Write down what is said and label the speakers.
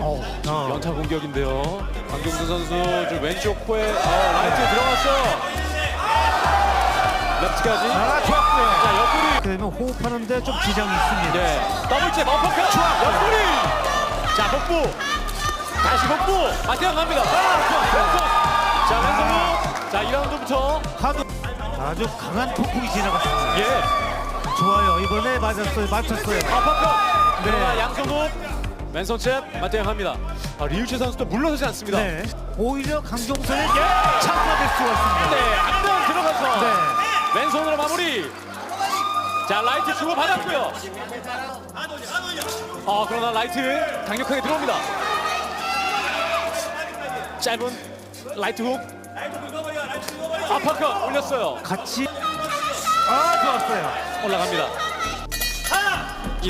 Speaker 1: 어.
Speaker 2: 연타 공격인데요. 강경수 선수 저 왼쪽 코에 어, 라이트 들어갔어. 레프트까지.
Speaker 1: 아, 좋았고요.
Speaker 2: 자 옆구리.
Speaker 1: 그러면 호흡하는데 좀 지장이 있습니다.
Speaker 2: 네. 더블잽 어퍼컷. 옆구리. 자 복부. 다시 복부. 맞대응 갑니다. 아, 자 왼손으로. 자 2라운드부터.
Speaker 1: 하도 아주 강한 폭풍이 지나갔습니다.
Speaker 2: 예.
Speaker 1: 좋아요. 이번에 맞았어요. 맞췄어요.
Speaker 2: 어퍼컷.
Speaker 1: 네.
Speaker 2: 그러나 양손으 왼손잽 맞대응합니다. 아, 리우치 선수도 물러서지 않습니다.
Speaker 1: 네. 오히려 강종선의 창구가 될 수가 있습니다.
Speaker 2: 네, 앞면 들어가서
Speaker 1: 네.
Speaker 2: 왼손으로 마무리. 자, 라이트 주고 받았고요. 어, 그러나 라이트 강력하게 들어옵니다. 짧은 라이트 훅. 아파컷 올렸어요.
Speaker 1: 같이 아 좋았어요.
Speaker 2: 올라갑니다.